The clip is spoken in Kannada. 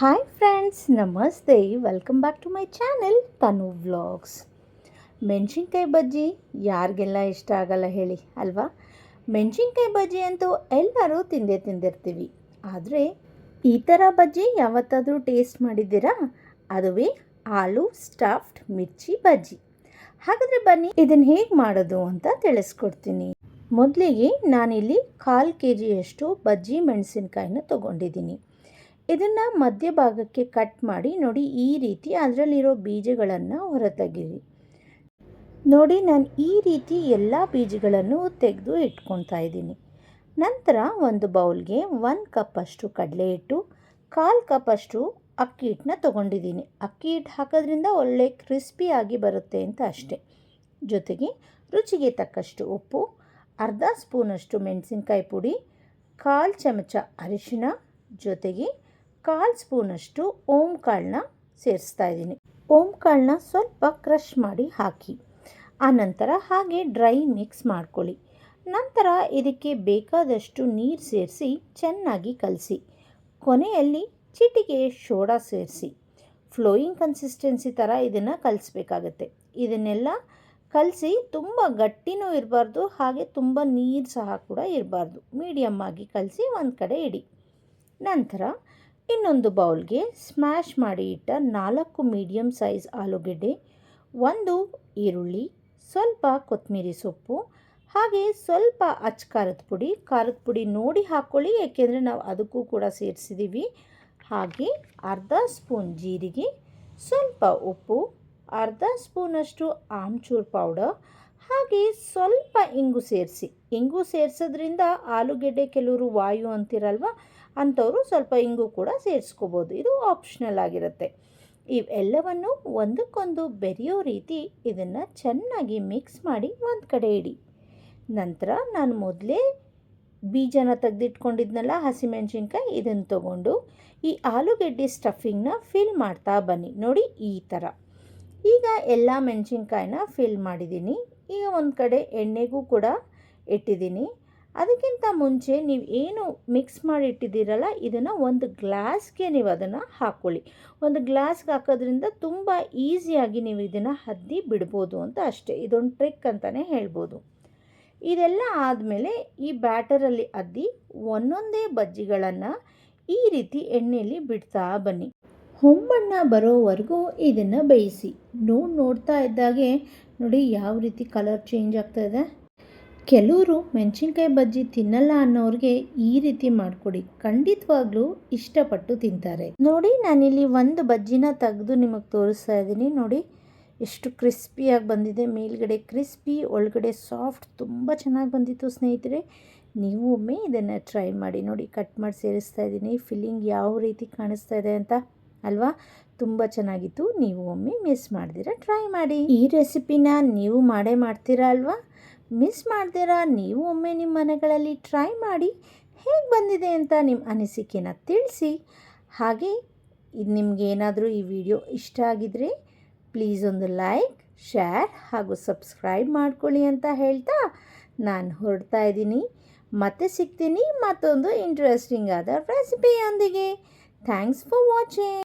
ಹಾಯ್ ಫ್ರೆಂಡ್ಸ್ ನಮಸ್ತೆ welcome back to my channel Tanu vlogs ಮೆಣಸಿನ್ಕಾಯಿ ಬಜ್ಜಿ ಯಾರಿಗೆಲ್ಲ ಇಷ್ಟ ಆಗಲ್ಲ ಹೇಳಿ, ಅಲ್ವಾ? ಮೆಣಸಿನ್ಕಾಯಿ ಬಜ್ಜಿ ಅಂತೂ ಎಲ್ಲರೂ ತಿಂದೇ ತಿಂದಿರ್ತೀವಿ. ಆದರೆ ಈ ಥರ ಬಜ್ಜಿ ಯಾವತ್ತಾದರೂ ಟೇಸ್ಟ್ ಮಾಡಿದ್ದೀರಾ? ಅದುವೇ ಆಲೂ ಸ್ಟಫ್ಡ್ ಮಿರ್ಚಿ ಬಜ್ಜಿ. ಹಾಗಾದರೆ ಬನ್ನಿ ಇದನ್ನು ಹೇಗೆ ಮಾಡೋದು ಅಂತ ತಿಳಿಸ್ಕೊಡ್ತೀನಿ. ಮೊದಲಿಗೆ ನಾನಿಲ್ಲಿ ಕಾಲು ಕೆ ಜಿಯಷ್ಟು ಬಜ್ಜಿ ಮೆಣಸಿನ್ಕಾಯಿನ ತೊಗೊಂಡಿದ್ದೀನಿ. ಇದನ್ನು ಮಧ್ಯಭಾಗಕ್ಕೆ ಕಟ್ ಮಾಡಿ ನೋಡಿ ಈ ರೀತಿ ಅದರಲ್ಲಿರೋ ಬೀಜಗಳನ್ನು ಹೊರತೆಗೀರಿ ನೋಡಿ ನಾನು ಈ ರೀತಿ ಎಲ್ಲ ಬೀಜಗಳನ್ನು ತೆಗೆದು ಇಟ್ಕೊತಾ ಇದ್ದೀನಿ. ನಂತರ ಒಂದು ಬೌಲ್ಗೆ ಒಂದು ಕಪ್ಪಷ್ಟು ಕಡಲೆ ಹಿಟ್ಟು, ಕಾಲು ಕಪ್ಪಷ್ಟು ಅಕ್ಕಿ ಹಿಟ್ಟನ್ನ ತೊಗೊಂಡಿದ್ದೀನಿ. ಅಕ್ಕಿ ಹಿಟ್ಟು ಹಾಕೋದ್ರಿಂದ ಒಳ್ಳೆ ಕ್ರಿಸ್ಪಿಯಾಗಿ ಬರುತ್ತೆ ಅಂತ ಅಷ್ಟೆ. ಜೊತೆಗೆ ರುಚಿಗೆ ತಕ್ಕಷ್ಟು ಉಪ್ಪು, ಅರ್ಧ ಸ್ಪೂನಷ್ಟು ಮೆಣಸಿನ್ಕಾಯಿ ಪುಡಿ, ಕಾಲು ಚಮಚ ಅರಿಶಿನ ಜೊತೆಗೆ ಕಾಲು ಸ್ಪೂನಷ್ಟು ಓಂ ಕಾಳನ್ನ ಸೇರಿಸ್ತಾ ಇದ್ದೀನಿ. ಓಂ ಕಾಳನ್ನ ಸ್ವಲ್ಪ ಕ್ರಷ್ ಮಾಡಿ ಹಾಕಿ. ಆನಂತರ ಹಾಗೆ ಡ್ರೈ ಮಿಕ್ಸ್ ಮಾಡ್ಕೊಳ್ಳಿ. ನಂತರ ಇದಕ್ಕೆ ಬೇಕಾದಷ್ಟು ನೀರು ಸೇರಿಸಿ ಚೆನ್ನಾಗಿ ಕಲಸಿ. ಕೊನೆಯಲ್ಲಿ ಚಿಟಿಗೆ ಶೋಡಾ ಸೇರಿಸಿ. ಫ್ಲೋಯಿಂಗ್ ಕನ್ಸಿಸ್ಟೆನ್ಸಿ ಥರ ಇದನ್ನು ಕಲಿಸ್ಬೇಕಾಗತ್ತೆ. ಇದನ್ನೆಲ್ಲ ಕಲಸಿ ತುಂಬ ಗಟ್ಟಿನೂ ಇರಬಾರ್ದು, ಹಾಗೆ ತುಂಬ ನೀರು ಸಹ ಕೂಡ ಇರಬಾರ್ದು. ಮೀಡಿಯಮ್ ಆಗಿ ಕಲಸಿ ಒಂದು ಕಡೆ ಇಡಿ. ನಂತರ ಇನ್ನೊಂದು ಬೌಲ್ಗೆ ಸ್ಮ್ಯಾಶ್ ಮಾಡಿ ಇಟ್ಟ ನಾಲ್ಕು ಮೀಡಿಯಮ್ ಸೈಜ್ ಆಲೂಗೆಡ್ಡೆ, ಒಂದು ಈರುಳ್ಳಿ, ಸ್ವಲ್ಪ ಕೊತ್ತಂಬರಿ ಸೊಪ್ಪು, ಹಾಗೆ ಸ್ವಲ್ಪ ಅಚ್ಚ ಖಾರದ ಪುಡಿ. ಖಾರದ ಪುಡಿ ನೋಡಿ ಹಾಕ್ಕೊಳ್ಳಿ ಏಕೆಂದರೆ ನಾವು ಅದಕ್ಕೂ ಕೂಡ ಸೇರಿಸಿದ್ದೀವಿ ಹಾಗೆ ಅರ್ಧ ಸ್ಪೂನ್ ಜೀರಿಗೆ, ಸ್ವಲ್ಪ ಉಪ್ಪು, ಅರ್ಧ ಸ್ಪೂನಷ್ಟು ಆಮ್ಚೂರ್ ಪೌಡರ್, ಹಾಗೆ ಸ್ವಲ್ಪ ಇಂಗು ಸೇರಿಸಿ. ಇಂಗು ಸೇರಿಸೋದ್ರಿಂದ ಆಲೂಗೆಡ್ಡೆ ಕೆಲವರು ವಾಯು ಅಂತಿರಲ್ವ ಅಂಥವರು ಸ್ವಲ್ಪ ಇಂಗು ಕೂಡ ಸೇರಿಸ್ಕೋಬೋದು. ಇದು ಆಪ್ಷನಲ್ ಆಗಿರುತ್ತೆ. ಇವೆಲ್ಲವನ್ನು ಒಂದಕ್ಕೊಂದು ಬೆರೆಯೋ ರೀತಿ ಇದನ್ನು ಚೆನ್ನಾಗಿ ಮಿಕ್ಸ್ ಮಾಡಿ ಒಂದು ಕಡೆ ಇಡಿ. ನಂತರ ನಾನು ಮೊದಲೇ ಬೀಜನ ತೆಗೆದಿಟ್ಕೊಂಡಿದ್ನಲ್ಲ ಹಸಿಮೆಣ್ಸಿನ್ಕಾಯಿ ಇದನ್ನು ತಗೊಂಡು ಈ ಆಲೂಗಡ್ಡೆ ಸ್ಟಫಿಂಗ್ನ ಫಿಲ್ ಮಾಡ್ತಾ ಬನ್ನಿ. ನೋಡಿ ಈ ಥರ ಈಗ ಎಲ್ಲ ಮೆಣಸಿನ್ಕಾಯಿನ ಫಿಲ್ ಮಾಡಿದ್ದೀನಿ. ಈಗ ಒಂದು ಕಡೆ ಎಣ್ಣೆಗೂ ಕೂಡ ಇಟ್ಟಿದ್ದೀನಿ. ಅದಕ್ಕಿಂತ ಮುಂಚೆ ನೀವು ಏನು ಮಿಕ್ಸ್ ಮಾಡಿ ಇಟ್ಟಿದ್ದೀರಲ್ಲ ಇದನ್ನು ಒಂದು ಗ್ಲಾಸ್ಗೆ ನೀವು ಅದನ್ನು ಹಾಕ್ಕೊಳ್ಳಿ ಒಂದು ಗ್ಲಾಸ್ಗೆ ಹಾಕೋದ್ರಿಂದ ತುಂಬ ಈಸಿಯಾಗಿ ನೀವು ಇದನ್ನು ಹದ್ದಿ ಬಿಡ್ಬೋದು ಅಂತ ಅಷ್ಟೇ. ಇದೊಂದು ಟ್ರಿಕ್ ಅಂತಲೇ ಹೇಳ್ಬೋದು. ಇದೆಲ್ಲ ಆದಮೇಲೆ ಈ ಬ್ಯಾಟರಲ್ಲಿ ಅದ್ದಿ ಒಂದೊಂದೇ ಬಜ್ಜಿಗಳನ್ನು ಈ ರೀತಿ ಎಣ್ಣೆಯಲ್ಲಿ ಬಿಡ್ತಾ ಬನ್ನಿ. ಹೊಂಬಣ್ಣ ಬರೋವರೆಗೂ ಇದನ್ನು ಬೇಯಿಸಿ. ನೋಡಿ ನೋಡ್ತಾ ಇದ್ದಾಗೆ ನೋಡಿ ಯಾವ ರೀತಿ ಕಲರ್ ಚೇಂಜ್ ಆಗ್ತಾಯಿದೆ ಕೆಲವರು ಮೆಣಸಿನ್ಕಾಯಿ ಬಜ್ಜಿ ತಿನ್ನಲ್ಲ ಅನ್ನೋರಿಗೆ ಈ ರೀತಿ ಮಾಡಿಕೊಡಿ. ಖಂಡಿತವಾಗ್ಲೂ ಇಷ್ಟಪಟ್ಟು ತಿಂತಾರೆ. ನೋಡಿ, ನಾನಿಲ್ಲಿ ಒಂದು ಬಜ್ಜಿನ ತೆಗೆದು ನಿಮಗೆ ತೋರಿಸ್ತಾ ಇದ್ದೀನಿ. ನೋಡಿ, ಎಷ್ಟು ಕ್ರಿಸ್ಪಿಯಾಗಿ ಬಂದಿದೆ. ಮೇಲ್ಗಡೆ ಕ್ರಿಸ್ಪಿ, ಒಳಗಡೆ ಸಾಫ್ಟ್, ತುಂಬ ಚೆನ್ನಾಗಿ ಬಂದಿತ್ತು ಸ್ನೇಹಿತರೆ. ನೀವು ಒಮ್ಮೆ ಇದನ್ನು ಟ್ರೈ ಮಾಡಿ. ನೋಡಿ, ಕಟ್ ಮಾಡಿ ಸೇರಿಸ್ತಾ ಇದ್ದೀನಿ. ಫಿಲ್ಲಿಂಗ್ ಯಾವ ರೀತಿ ಕಾಣಿಸ್ತಾ ಇದೆ ಅಂತ, ಅಲ್ವಾ? ತುಂಬ ಚೆನ್ನಾಗಿತ್ತು. ನೀವು ಒಮ್ಮೆ ಮಿಸ್ ಮಾಡ್ದಿರ, ಟ್ರೈ ಮಾಡಿ. ಈ ರೆಸಿಪಿನ ನೀವು ಮಾಡೇ ಮಾಡ್ತೀರಾ, ಅಲ್ವಾ? ಮಿಸ್ ಮಾಡ್ದಿರಾ ನೀವು ಒಮ್ಮೆ ನಿಮ್ಮ ಮನೆಗಳಲ್ಲಿ ಟ್ರೈ ಮಾಡಿ ಹೇಗೆ ಬಂದಿದೆ ಅಂತ ನಿಮ್ಮ ಅನಿಸಿಕೆನ ತಿಳಿಸಿ. ಹಾಗೆ ಇದು ನಿಮಗೇನಾದರೂ ಈ ವಿಡಿಯೋ ಇಷ್ಟ ಆಗಿದರೆ ಪ್ಲೀಸ್ ಒಂದು ಲೈಕ್, ಶೇರ್ ಹಾಗೂ ಸಬ್ಸ್ಕ್ರೈಬ್ ಮಾಡ್ಕೊಳ್ಳಿ ಅಂತ ಹೇಳ್ತಾ ನಾನು ಹೊರಡ್ತಾ ಇದ್ದೀನಿ. ಮತ್ತೆ ಸಿಗ್ತೀನಿ ಮತ್ತೊಂದು ಇಂಟ್ರೆಸ್ಟಿಂಗ್ ಆದ ರೆಸಿಪಿಯೊಂದಿಗೆ. Thanks for watching.